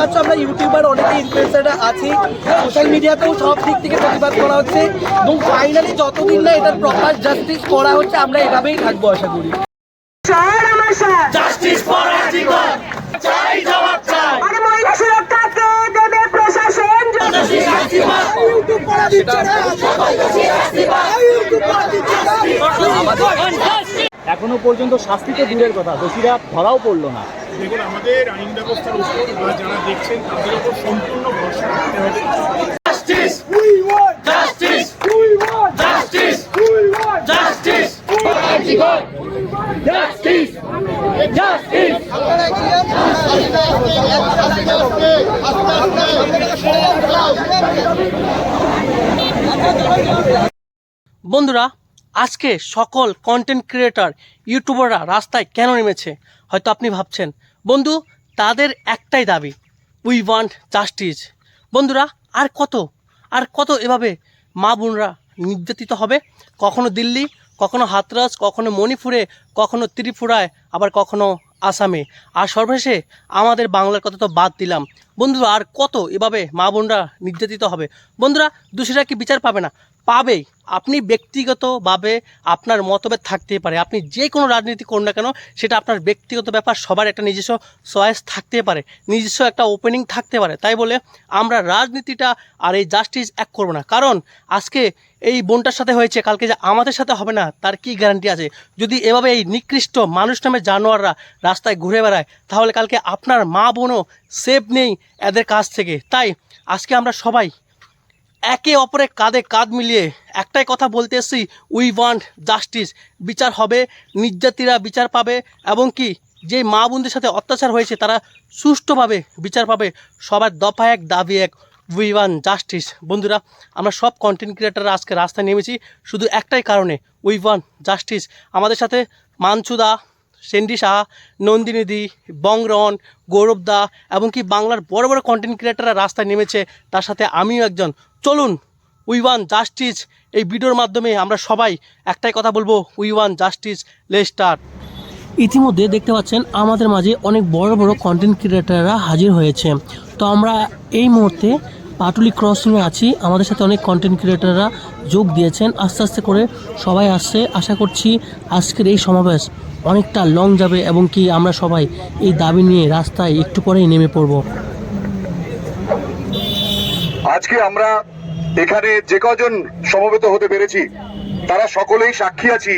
পাচ্ছ আমরা ইউটিউবার অনেকে ইনফ্লুয়েন্সাররা আছি। সোশ্যাল মিডিয়াতেও সব দিক থেকে প্রতিবাদ করা হচ্ছে। এবং ফাইনালি যতদিন না এটার প্রপার জাস্টিস করা হচ্ছে আমরা এভাবেই থাকব আশা করি। স্যার আমার স্যার জাস্টিস ফর আজিকর চাই জবাব চাই। আর মহিলা সুরক্ষা দেবে প্রশাসন ইউটিউব পড়া দিচ্ছে না। ইউটিউব পড়া দিচ্ছে না। এখনও পর্যন্ত শাস্তি তো দূরের কথা দোষীরা ধরাও পড়ল না। দেখুন আমাদের আইন ব্যবস্থার উপর বা যারা দেখছেন তাদের উপর সম্পূর্ণ ভরসা রাখতে হবে। বন্ধুরা আজকে সকল কন্টেন্ট ক্রিয়েটার ইউটিউবাররা রাস্তায় কেন নেমেছে? হয়তো আপনি ভাবছেন, বন্ধু, তাদের একটাই দাবি উই ওয়ান্ট জাস্টিস বন্ধুরা, আর কত? আর কত এভাবে মা বোনরা নির্যাতিত হবে? কখনো দিল্লি, কখনো হাতরাজ কখনো মণিপুরে, কখনো ত্রিপুরায়, আবার কখনো আসামে। আর সর্বশেষে আমাদের বাংলার কথা তো বাদ দিলাম। বন্ধুরা, আর কত এভাবে মা বোনরা নির্যাতিত হবে? বন্ধুরা, দোষীরা কি বিচার পাবে না? পাবেই আপনি ব্যক্তিগতভাবে আপনার মতভেদ থাকতেই পারে। আপনি যে কোনো রাজনীতি করুন না কেন, সেটা আপনার ব্যক্তিগত ব্যাপার, সবার একটা নিজস্ব চয়েস থাকতে পারে। নিজস্ব একটা ওপেনিং থাকতে পারে। তাই বলে আমরা রাজনীতিটা আর এই জাস্টিস এক করব না। কারণ আজকে এই বোনটার সাথে হয়েছে, কালকে যে আমাদের সাথে হবে না, তার কি গ্যারান্টি আছে? যদি এভাবে এই নিকৃষ্ট মানুষ নামে জানোয়াররা রাস্তায় ঘুরে বেড়ায়, তাহলে কালকে আপনার মা বোনও সেফ নেই এদের কাছ থেকে। তাই আজকে আমরা সবাই একে অপরের কাঁধে কাঁধ মিলিয়ে একটাই কথা বলতে এসেছি উই ওয়ান্ট জাস্টিস বিচার হবে, নির্যাতিরা বিচার পাবে এবং কি যে মা বোনদের সাথে অত্যাচার হয়েছে, তারা সুষ্ঠুভাবে বিচার পাবে। সবার দফা এক, দাবি এক উই ওয়ান জাস্টিস বন্ধুরা, আমরা সব কন্টেন্ট ক্রিয়েটাররা আজকে রাস্তায় নেমেছি, শুধু একটাই কারণে উই ওয়ান জাস্টিস আমাদের সাথে মানচুদা সেন্ডি সাহা নন্দিনী দি বংরন গৌরব দা এমনকি বাংলার বড় বড় কন্টেন্ট ক্রিয়েটাররা রাস্তায় নেমেছে, তার সাথে আমিও একজন। চলুন উই ওয়ান জাস্টিস এই ভিডিওর মাধ্যমে আমরা সবাই একটাই কথা বলব উই ওয়ান জাস্টিস লেস্টার ইতিমধ্যে দেখতে পাচ্ছেন, আমাদের মাঝে অনেক বড় বড় কন্টেন্ট ক্রিয়েটাররা হাজির হয়েছে। তো আমরা এই মুহূর্তে পাটুলি ক্রসিংয়ে আছি। আমাদের সাথে অনেক কন্টেন্ট ক্রিয়েটাররা যোগ দিয়েছেন। আস্তে আস্তে করে সবাই আসছে। আশা করছি আজকের এই সমাবেশ অনেকটা লং যাবে এবং কি আমরা সবাই এই দাবি নিয়ে রাস্তায় একটু পরেই নেমে পড়ব। আজকে আমরা এখানে যে কজন সমবেত হতে পেরেছি, তারা সকলেই সাক্ষী আছি।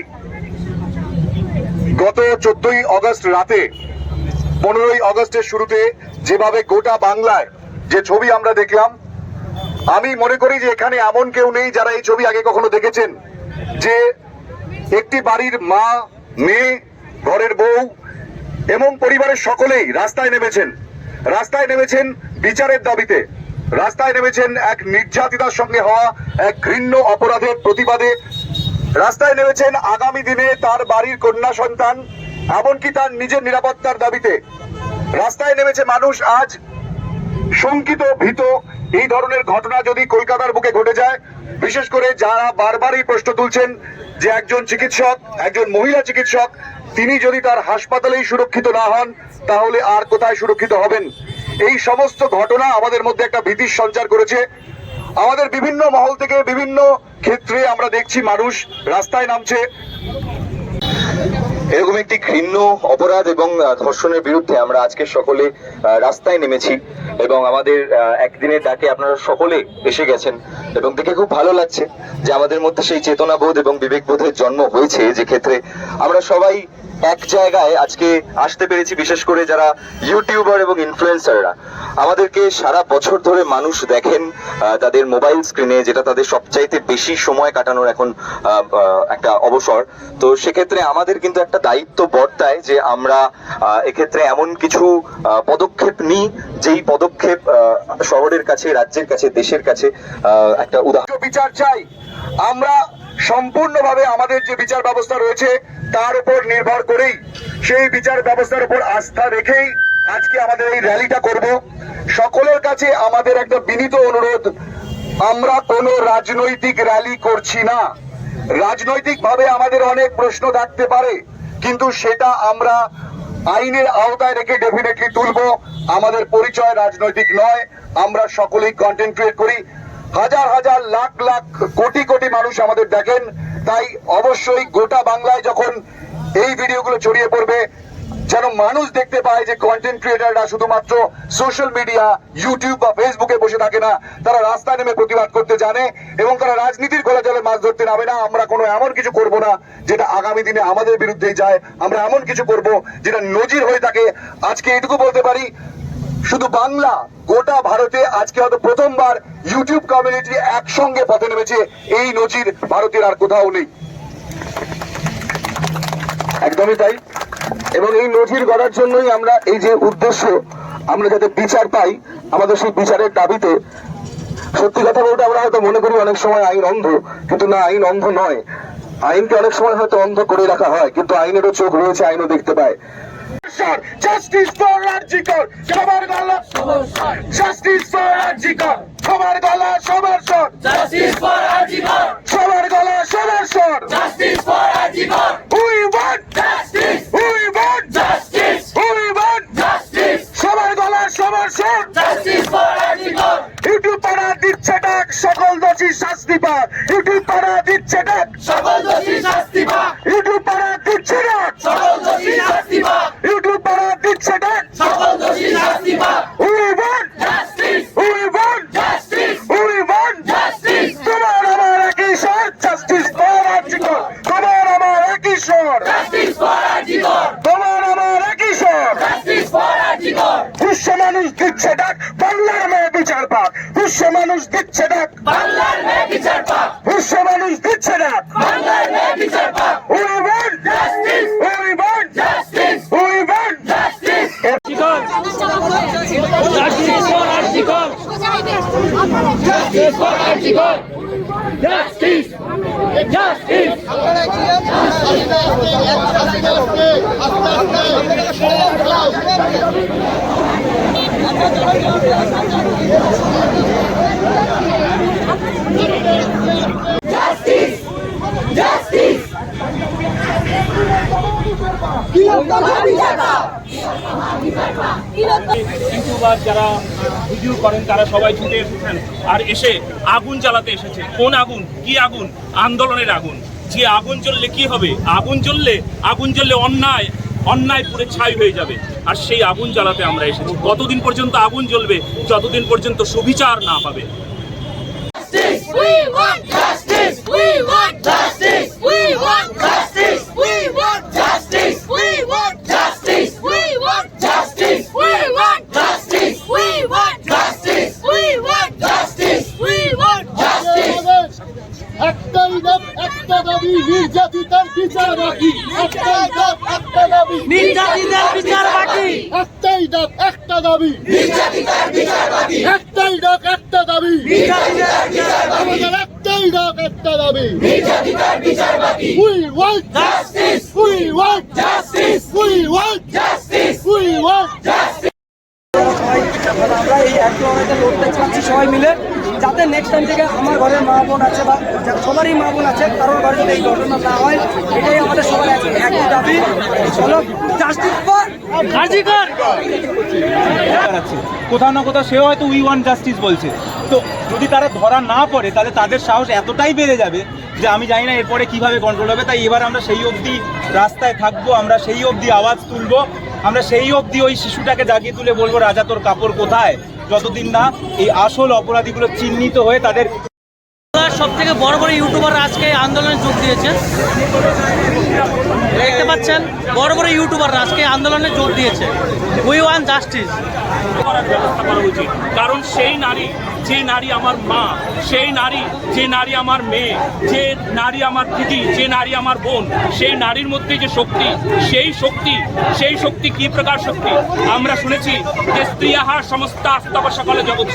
গত চোদ্দই অগস্ট রাতে, পনেরোই অগস্টের শুরুতে যেভাবে গোটা বাংলায় যে ছবি আমরা দেখলাম আমি মনে করি যে এখানে এমন কেউ নেই যারা এই ছবি আগে কখনো দেখেছেন, যে একটি বাড়ির মা, মেয়ে, ঘরের বউ এবং পরিবারের সকলেই রাস্তায় নেমেছেন। রাস্তায় নেমেছেন বিচারের দাবিতে। রাস্তায় নেমেছেন এক নির্যাতিতার সঙ্গে হওয়া এক ঘৃণ্য অপরাধের প্রতিবাদে। রাস্তায় নেমেছেন আগামী দিনে তার বাড়ির কন্যা সন্তান, এমনকি তার নিজের নিরাপত্তার দাবিতে। রাস্তায় নেমেছে মানুষ আজ শঙ্কিত, ভীত, এই ধরনের ঘটনা যদি কলকাতার বুকে ঘটে যায়, বিশেষ করে যারা বারবারই প্রশ্ন তুলছেন যে একজন চিকিৎসক, একজন মহিলা চিকিৎসক, তিনি যদি তার হাসপাতালেই সুরক্ষিত না হন, তাহলে আর কোথায় সুরক্ষিত হবেন? এই সমস্ত ঘটনা আমাদের মধ্যে একটা ভীতির সঞ্চার করেছে। আমাদের বিভিন্ন মহল থেকে বিভিন্ন ক্ষেত্রে আমরা দেখছি মানুষ রাস্তায় নামছে। এরকম একটি ঘৃণ্য অপরাধ এবং ধর্ষণের বিরুদ্ধে আমরা আজকে সকলে রাস্তায় নেমেছি এবং আমাদের একদিনের ডাকে আপনারা সকলে এসে গেছেন এবং দেখে খুব ভালো লাগছে যে আমাদের মধ্যে সেই চেতনাবোধ এবং বিবেকবোধের জন্ম হয়েছে। যে ক্ষেত্রে আমরা সবাই এক জায়গায় আজকে আসতে পেরেছি, বিশেষ করে যারা ইউটিউবার এবং ইনফ্লুয়েন্সাররা। আমাদেরকে সারা বছর ধরে মানুষ দেখেন তাদের মোবাইল স্ক্রিনে, যেটা তাদের সবচাইতে বেশি সময় কাটানোর এখন একটা অবসর। তো সেক্ষেত্রে আমাদের কিন্তু একটা দায়িত্ব বর্তায় যে আমরা এক্ষেত্রে এমন কিছু পদক্ষেপ নিই, যেই পদক্ষেপ শহরের কাছে, রাজ্যের কাছে, দেশের কাছে একটা উদাহরণ। বিচার চাই। আমরা সম্পূর্ণভাবে আমাদের যে বিচার ব্যবস্থা রয়েছে, তার উপর নির্ভর করেই সেই বিচার ব্যবস্থার উপর আস্থা রেখেই আজকে আমাদের এই র্যালিটা করব। সকলের কাছে আমাদের একটা বিনীত অনুরোধ, আমরা কোনো রাজনৈতিক র্যালি করছি না। রাজনৈতিকভাবে আমাদের অনেক প্রশ্ন থাকতে পারে, কিন্তু সেটা আমরা আইনের আওতায় রেখে ডেফিনেটলি তুলবো। আমাদের পরিচয় রাজনৈতিক নয়, আমরা সকলেই কন্টেন্ট ক্রিয়েট করি। হাজার হাজার লাখ লাখ কোটি কোটি মানুষ আমাদের দেখেন। তাই অবশ্যই গোটা বাংলায় যখন এই ভিডিওগুলো ছড়িয়ে পড়বে, যেন মানুষ দেখতে পায় যে কন্টেন্ট ক্রিয়েটাররা শুধুমাত্র সোশ্যাল মিডিয়া ইউটিউব বা ফেসবুকে বসে থাকে না, তারা রাস্তায় নেমে প্রতিবাদ করতে জানে এবং তারা রাজনীতির খোলা জলে মাছ ধরতে নামে না। আমরা কোনো এমন কিছু করব না যেটা আগামী দিনে আমাদের বিরুদ্ধেই যায়। আমরা এমন কিছু করব যেটা নজির হয়ে থাকে। আজকে এটুকু বলতে পারি শুধু বাংলা, গোটা ভারতে আজকে হয়তো প্রথমবার ইউটিউব কমিউনিটি একসঙ্গে পথে নেমেছে এই নজির ভারতের আর কোথাও নেই। একদমই তাই। এবং এই নজির গড়ার জন্যই আমরা এই যে উদ্দেশ্য, আমরা যাতে বিচার পাই, আমাদের সেই বিচারের দাবিতে, সত্যি কথা বলতে আমরা হয়তো মনে করি অনেক সময় আইন অন্ধ, কিন্তু না, আইন অন্ধ নয়। আইনকে অনেক সময় হয়তো অন্ধ করে রাখা হয়, কিন্তু আইনেরও চোখ রয়েছে, আইনও দেখতে পায়। জাস্টিস ফর রাজ্যিকর সবার গলা জাস্টিস ফর রাজ্যিকর সবার গলা সবার স্বর Justice for Arjigor! সবার গলা সবার স্বর Justice for Arjigor! We want Justice! We want Justice! We want Justice! সবার গলা সবার স্বর Justice for Arjigor! ইউটিউব পাড়া দিচ্ছে ডাক সকল দোষী শাস্তি পাক ইউটিউব পাড়া দিচ্ছে ডাক সকল দোষী শাস্তি পাক ইউটিউব পাড়া দিচ্ছে ডাক সকল দোষী শাস্তি পাক ইউটিউব পাড়া দিচ্ছে ডাক সকল দোষী শাস্তি পাক we want Justice! We want Justice! We want Justice! তোমার আমার একই স্বর জাস্টিস ফর আর্টিকল তোমার আমার একই স্বর Justice for Arjigor! তোমার আমার একই স্বর Justice for Arjigor! বিশ্ব মানুষ দিচ্ছে ডাক বাংলার মেয়ে বিচার পাক বিশ্ব মানুষ দিচ্ছে ডাক বাংলার মেয়ে বিচার পাক বিশ্ব মানুষ দিচ্ছে ডাক বাংলার মেয়ে বিচার পাক we want Justice! We want Justice! We want Justice! Justice for RG Kar Justice for Arjigor! Justice justice Justice! YouTuber যারা ভিডিও করেন, তারা সবাই ছুটে এসেছেন আর এসে আগুন জ্বালাতে এসেছে। কোন আগুন? কি আগুন? আন্দোলনের আগুন। যে আগুন জ্বললে কি হবে? আগুন জ্বললে আগুন জ্বললে অন্যায় অন্যায় পুরে ছাই হয়ে যাবে। আর সেই আগুন জ্বালাতে আমরা এসেছি। কতদিন পর্যন্ত আগুন জ্বলবে, যতদিন পর্যন্ত সুবিচার না পাবে। We want justice! We want justice! We want justice! We want justice! We want justice! We want justice! We want justice! We want justice! We want justice! We want justice! একটাই ডাক একটা দাবি নির্যাতিতার বিচার একটা দাবি নির্যাতিতের বিচার একটা দাবি নির্যাতিতার বিচার বাকি একটাই দাবি আমাদের একটা দাবি নির্যাতিতার বিচার বাকি ওয়ান্ট আমরা এই এক লড়তে চাচ্ছি সবাই মিলে। যাতে নেক্সট টাইম থেকে আমার ঘরের মা বোন আছে বা সবারই মা বোন আছে কারোর ঘরে যদি এই ঘটনা না হয় এটাই আমাদের সবার একই দাবি। চলো জাস্টিস ফর আছে কোথাও না কোথাও সেও হয়তো উই ওয়ান জাস্টিস বলছে। তো যদি তারা ধরা না পড়ে তাহলে তাদের সাহস এতটাই বেড়ে যাবে যে আমি জানি না এরপরে কীভাবে কন্ট্রোল হবে। তাই এবার আমরা সেই অবধি রাস্তায় থাকব আমরা সেই অবধি আওয়াজ তুলবো আমরা সেই অবধি ওই শিশুটাকে জাগিয়ে তুলে বলব রাজা তোর কাপড় কোথায়? যতদিন না এই আসল অপরাধীগুলো চিহ্নিত হয়ে তাদের সব থেকে বড় বড় ইউটিউবার আজকে আন্দোলনে যোগ দিয়েছে। দেখতে পাচ্ছেন, বড় বড় ইউটিউবার আজকে আন্দোলনে যোগ দিয়েছে। উই ওয়ান জাস্টিস ব্যবস্থা করা উচিত। কারণ সেই নারী, যে নারী আমার মা, সেই নারী, যে নারী আমার মেয়ে, যে নারী আমার দিদি, যে নারী আমার বোন, সেই নারীর মধ্যে যে শক্তি, সেই শক্তি সেই শক্তি কি প্রকার শক্তি? আমরা শুনেছি যে স্ত্রীয়াহার সমস্ত আস্তব সকলে জগৎ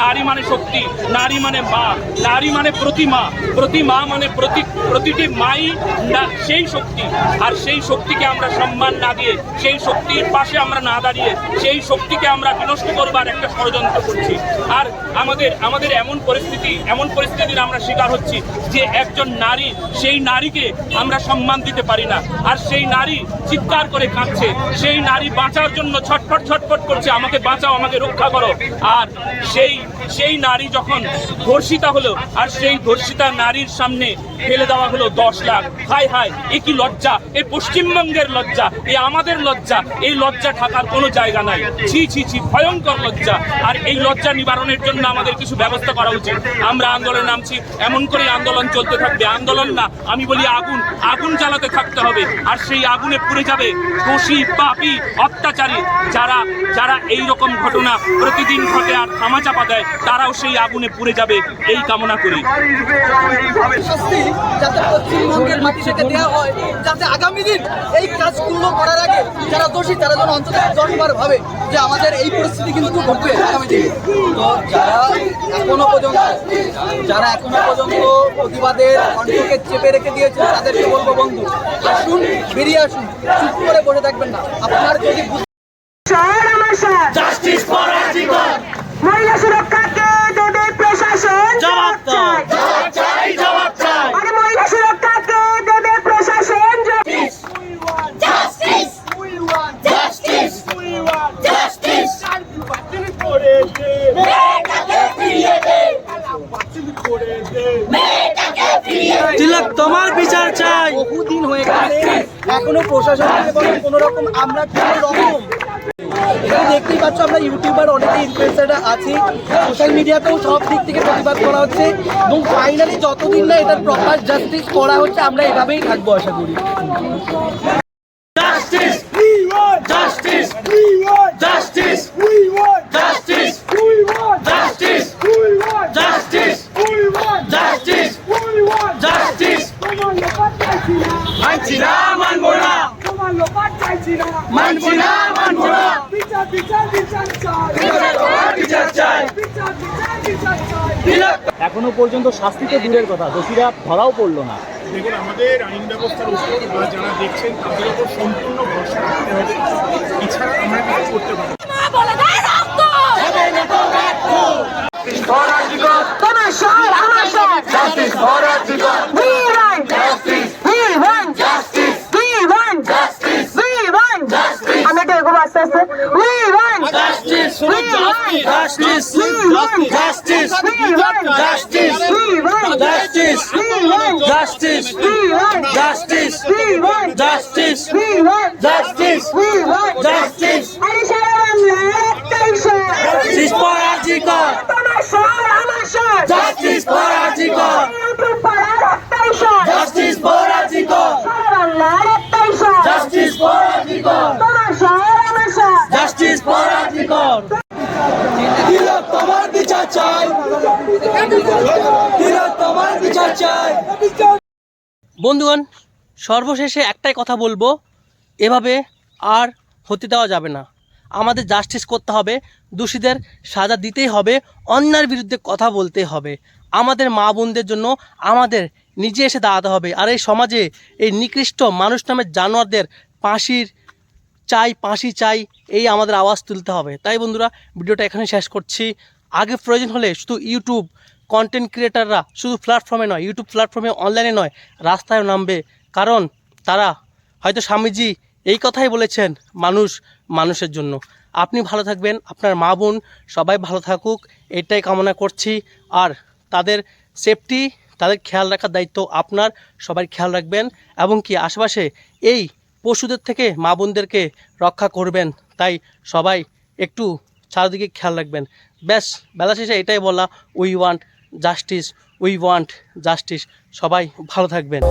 নারী মানে শক্তি, নারী মানে মা, নারী মানে প্রতিমা প্রতিমা মানে প্রতি প্রতিটি মাই না- সেই শক্তি। আর সেই শক্তিকে আমরা সম্মান না দিয়ে, সেই শক্তির পাশে আমরা না দাঁড়িয়ে, সেই শক্তিকে আমরা বিনষ্ট করবার একটা ষড়যন্ত্র করছি। আর আমাদের আমাদের এমন পরিস্থিতি, এমন পরিস্থিতির আমরা শিকার হচ্ছি যে একজন নারী, সেই নারীকে আমরা সম্মান দিতে পারি না। আর সেই নারী চিৎকার করে কাঁদছে, সেই নারী বাঁচার জন্য ছটফট ছটফট করছে, আমাকে বাঁচাও, আমাকে রক্ষা করো। আর সেই সেই নারী যখন ধর্ষিতা হলো, আর সেই ধর্ষিতা নারীর সামনে ফেলে দেওয়া হলো দশ লাখ। হাই হাই এ কি লজ্জা? এ পশ্চিমবঙ্গের লজ্জা, এ আমাদের লজ্জা, এই লজ্জা থাকার কোনো জায়গা নাই। ছি ছি ছি, ভয়ঙ্কর লজ্জা। আর এই লজ্জা নিবারণের জন্য আমাদের কিছু ব্যবস্থা করা উচিত। আমরা আন্দোলনে নামছি, এমন করে আন্দোলন চলতে থাকবে। আন্দোলন না, আমি বলি আগুন। আগুন জ্বালাতে থাকতে হবে। আর সেই আগুনে পুড়ে যাবে দোষী, পাপি, অত্যাচারী। যারা যারা এই রকম ঘটনা প্রতিদিন ঘটে আর থামাচাপা দেয়, তারাও সেই আগুনে পুড়ে যাবে। এই কামনা করি। যাতে পশ্চিমবঙ্গের মাটি থেকে দেওয়া হয় যাতে আগামী দিন এই কাজগুলো করার আগে যারা দোষী তারা যেন অন্তত দশবার ভাবে যে আমাদের এই পরিস্থিতি কিন্তু ঘটবে আগামী দিনে। তো যারা এখনও পর্যন্ত যারা এখনও পর্যন্ত প্রতিবাদের কণ্ঠকে চেপে রেখে দিয়েছে তাদেরকে বলব বন্ধু আসুন বেরিয়ে আসুন চুপ করে বসে থাকবেন না। আপনার যদি জাস্টিস তিলক, তোমার বিচার চাই। বহুদিন হয়ে গেছে, এখনও প্রশাসন থেকে কোনো রকম আমরা কোনো রকম দেখতেই পাচ্ছ, আমরা ইউটিউবার, অনেকে ইনফ্লুয়েন্সাররা আছি। সোশ্যাল মিডিয়াতেও সব দিক থেকে প্রতিবাদ করা হচ্ছে। এবং ফাইনালি যতদিন না এটার প্রপার জাস্টিস করা হচ্ছে, আমরা এভাবেই থাকব, আশা করি। এখনও পর্যন্ত শাস্তি তো দূরের কথা দোষীরা ধরাও পড়ল না। দেখুন আমাদের আইন ব্যবস্থার উপর বা যারা দেখছেন তাদের উপর সম্পূর্ণ ভরসা রাখতে হবে। এছাড়া আমরা কিছু করতে পারি না। মা বলে দেয় রক্ত তোমার justice, justice, justice, justice, justice, justice, justice. Justice for Ajikar. Justice for Ajikar. Justice for Ajikar. Justice for Ajikar. Justice for Ajikar. চাই। বন্ধুগণ, সর্বশেষে একটাই কথা বলব, এভাবে আর হতে দেওয়া যাবে না। আমাদের জাস্টিস করতে হবে, দোষীদের সাজা দিতেই হবে, অন্যায়ের বিরুদ্ধে কথা বলতে হবে। আমাদের মা বোনদের জন্য আমাদের নিজে এসে দাঁড়াতে হবে। আর এই সমাজে এই নিকৃষ্ট মানুষ নামের জানোয়ারদের ফাঁসির চাই, ফাঁসি চাই, এই আমাদের আওয়াজ তুলতে হবে। তাই বন্ধুরা, ভিডিওটা এখানে শেষ করছি। আগে প্রয়োজন হলে শুধু ইউটিউব কন্টেন্ট ক্রিয়েটাররা শুধু প্ল্যাটফর্মে নয় ইউটিউব প্ল্যাটফর্মে অনলাইনে নয় রাস্তায় নামবে। কারণ তারা হয়তো স্বামীজি এই কথাই বলেছেন, মানুষ মানুষের জন্য। আপনি ভালো থাকবেন, আপনার মা বোন সবাই ভালো থাকুক, এটাই কামনা করছি। আর তাদের সেফটি তাদের খেয়াল রাখার দায়িত্ব আপনার, সবাই খেয়াল রাখবেন। এবং কি আশেপাশে এই পশুদের থেকে মা বোনদেরকে রক্ষা করবেন, তাই সবাই একটু চারিদিকে খেয়াল রাখবেন। ব্যাস বেলা শেষে এটাই বলা we want justice we want justice সবাই ভালো থাকবেন।